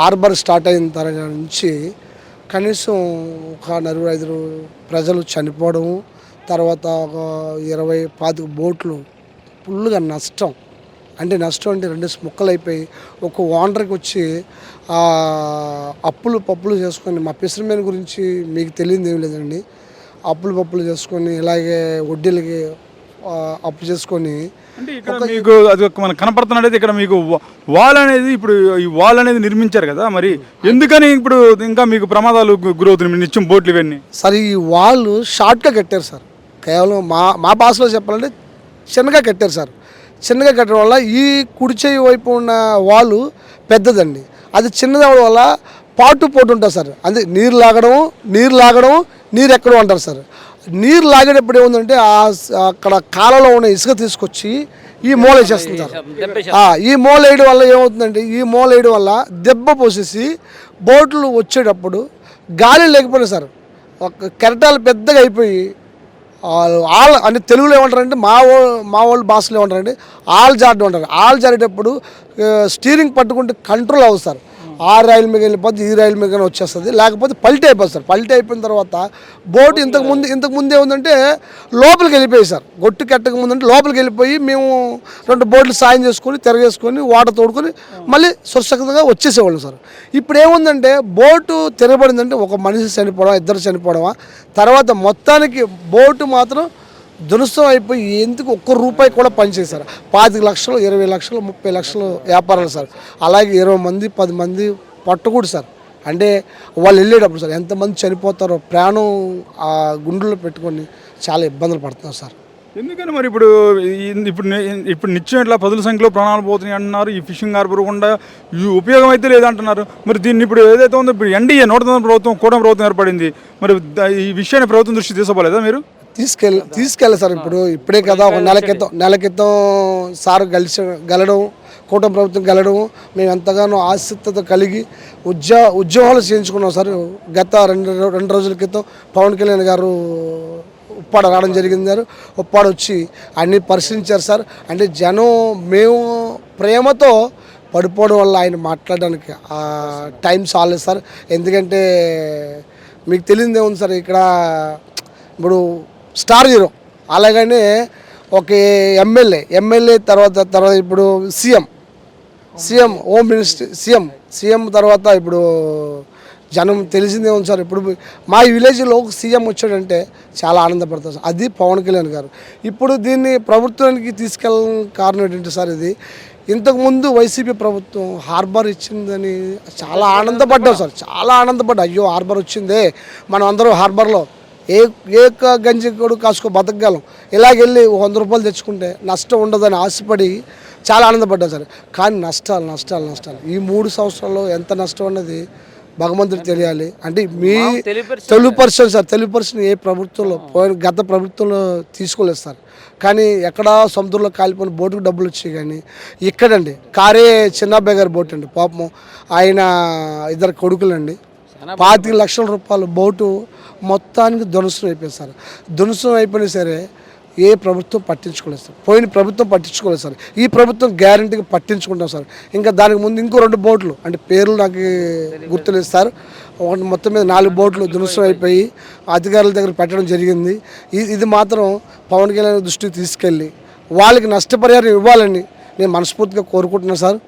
Harbour start అయిన తర్వాత నుంచి కనీసం ఒక నలుగురు ఐదు ప్రజలు చనిపోవడం తర్వాత ఒక ఇరవై పాతిక బోట్లు ఫుల్గా నష్టం. అంటే నష్టం అంటే రెండు ముక్కలు అయిపోయి ఒక ఓనర్కి వచ్చి అప్పులు పప్పులు చేసుకొని మా పిసరమేన గురించి మీకు తెలియదు ఏం లేదండి. అప్పులు పప్పులు చేసుకొని ఇలాగే వడ్డీలకి అప్పు చేసుకొని అంటే ఇక్కడ మీకు అది ఒక మనకు కనపడుతున్నది ఇక్కడ మీకు వాల్ అనేది ఇప్పుడు ఈ వాల్ అనేది నిర్మించారు కదా మరి ఎందుకని ఇప్పుడు ఇంకా మీకు ప్రమాదాలు గురవుతున్నాయి? నిత్యం బోట్లు ఇవన్నీ. సార్ ఈ వాళ్ళు షార్ట్గా కట్టారు సార్. కేవలం మా మా భాషలో చెప్పాలంటే చిన్నగా కట్టారు సార్. చిన్నగా కట్టడం వల్ల ఈ కుడి చేయి వైపు ఉన్న వాళ్ళు పెద్దదండి. అది చిన్నది అవడం వల్ల పాటు పోటు ఉంటుంది సార్. అది నీరు లాగడం నీరు లాగడం నీరు ఎక్కడం అంటారు సార్. నీరు లాగేటప్పుడు ఏముందంటే అక్కడ కాలలో ఉన్న ఇసుక తీసుకొచ్చి ఈ మూల ఆ, ఈ మూల వేయడం వల్ల ఏమవుతుందంటే ఈ మూల వేయడం వల్ల దెబ్బ పోసేసి బోట్లు వచ్చేటప్పుడు గాలి లేకపోయినా సార్ ఒక కెరటాలు పెద్దగా అయిపోయి ఆల్ అంటే తెలుగులో ఏమంటారంటే మా ఓ మా వాళ్ళు భాషలో ఏమంటారంటే ఆల్ జారడం అంటారు ఆల్ జారేటప్పుడు ఆ, స్టీరింగ్ పట్టుకుంటే కంట్రోల్ అవ్వదు సార్. ఆ రైలు మీద వెళ్ళిపోతే ఈ రైలు మీద వచ్చేస్తుంది. లేకపోతే పల్టీ అయిపోతుంది సార్. పల్టీ అయిపోయిన తర్వాత బోట్ ఇంతకు ముందు ఇంతకు ముందు ఏముందంటే లోపలికి వెళ్ళిపోయి సార్. గొట్టు కట్టక ముందంటే లోపలికి వెళ్ళిపోయి మేము రెండు బోట్లు సాయం చేసుకొని తిరగేసుకొని వాటర్ తోడుకొని మళ్ళీ సురక్షితంగా వచ్చేసేవాళ్ళం సార్. ఇప్పుడు ఏముందంటే బోటు తిరగబడిందంటే ఒక మనిషి చనిపోవడం ఇద్దరు చనిపోవడమా? తర్వాత మొత్తానికి బోటు మాత్రం దునుసం అయిపోయి ఎందుకు ఒక్క రూపాయి కూడా పనిచేశారు పాతిక లక్షలు ఇరవై లక్షలు ముప్పై లక్షలు వ్యాపారాలు సార్. అలాగే ఇరవై మంది పది మంది పట్టకూడదు సార్. అంటే వాళ్ళు వెళ్ళేటప్పుడు సార్ ఎంతమంది చనిపోతారో ప్రాణం ఆ గుండెల్లో పెట్టుకొని చాలా ఇబ్బందులు పడుతున్నారు సార్. ఎందుకని మరి ఇప్పుడు ఇప్పుడు ఇప్పుడు నిత్యం ఇట్లా పదుల సంఖ్యలో ప్రాణాలు పోతున్నాయి అంటున్నారు ఈ ఫిషింగ్ హార్బర్ కూడా ఉపయోగం అయితే లేదంటున్నారు. మరి దీన్ని ఇప్పుడు ఏదైతే ఉందో ఇప్పుడు ఎన్డీఏ నూట ప్రభుత్వం కూడా ప్రభుత్వం ఏర్పడింది. మరి ఈ విషయాన్ని ప్రభుత్వం దృష్టి తీసుకోలేదా మీరు? తీసుకెళ్ళి తీసుకెళ్ళాలి సార్ ఇప్పుడు. ఇప్పుడే కదా ఒక నెల క్రితం నెల క్రితం సార్ కలిసి గెలడం కూటమి ప్రభుత్వం గెలడం మేము ఎంతగానో ఆసక్తితో కలిగి ఉద్యో ఉద్యోగాలు చేయించుకున్నాం సార్. గత రెండు రెండు రోజుల క్రితం పవన్ కళ్యాణ్ గారు ఉప్పాడ రావడం జరిగింది గారు ఉప్పాడ వచ్చి అన్నీ పరిశీలించారు సార్. అంటే జనం మేము ప్రేమతో పడిపోవడం వల్ల ఆయన మాట్లాడడానికి టైం చాలేదు సార్. ఎందుకంటే మీకు తెలియదే ఉంది సార్ ఇక్కడ ఇప్పుడు స్టార్ హీరో. అలాగనే ఒక ఎమ్మెల్యే ఎమ్మెల్యే తర్వాత తర్వాత ఇప్పుడు CM. CM home minister CM. CM తర్వాత ఇప్పుడు జనం తెలిసిందే ఉంది సార్. ఇప్పుడు మా విలేజ్లో ఒక సీఎం వచ్చాడంటే చాలా ఆనందపడతాం సార్. అది పవన్ కళ్యాణ్ గారు. ఇప్పుడు దీన్ని ప్రభుత్వానికి తీసుకెళ్ళడం కారణం ఏంటంటే సార్ ఇది. ఇంతకుముందు వైసీపీ ప్రభుత్వం హార్బర్ ఇచ్చిందని చాలా ఆనందపడ్డాం సార్. చాలా ఆనందపడ్డా. అయ్యో హార్బర్ వచ్చిందే. మనం అందరూ హార్బర్లో ఏ ఏ గంజి కూడా కాసుకో బతకగలం. ఇలాగెళ్ళి వంద రూపాయలు తెచ్చుకుంటే నష్టం ఉండదని ఆశపడి చాలా ఆనందపడ్డాం సార్. కానీ నష్టాలు నష్టాలు నష్టాలు. ఈ మూడు సంవత్సరాల్లో ఎంత నష్టం అన్నది భగవంతుడికి తెలియాలి. అంటే మీ Telugu person sir Telugu person ఏ ప్రభుత్వంలో పోయిన గత ప్రభుత్వంలో తీసుకోలేదు సార్. కానీ ఎక్కడ సముద్రంలో కాలిపోయిన బోటుకు డబ్బులు వచ్చాయి కానీ ఇక్కడండి కారే చిన్నబ్బాయి గారి బోట్ అండి పాపం ఆయన ఇద్దరు కొడుకులండి. పాతిక లక్షల రూపాయలు బోటు మొత్తానికి ధ్వంసం అయిపోయింది సార్. ధ్వంసం అయిపోయినా సరే ఏ ప్రభుత్వం పట్టించుకోలేదు సార్. పోయిన ప్రభుత్వం పట్టించుకోలేదు సార్. ఈ ప్రభుత్వం గ్యారంటీగా పట్టించుకుంటాం సార్. ఇంకా దానికి ముందు ఇంకో రెండు బోట్లు అంటే పేర్లు నాకు గుర్తులేదు సార్. ఒకటి మొత్తం మీద నాలుగు బోట్లు ధ్వంసం అయిపోయి అధికారుల దగ్గర పెట్టడం జరిగింది. ఇది ఇది మాత్రం పవన్ కళ్యాణ్ దృష్టికి తీసుకెళ్ళి వాళ్ళకి నష్టపరిహారం ఇవ్వాలని నేను మనస్ఫూర్తిగా కోరుకుంటున్నాను సార్.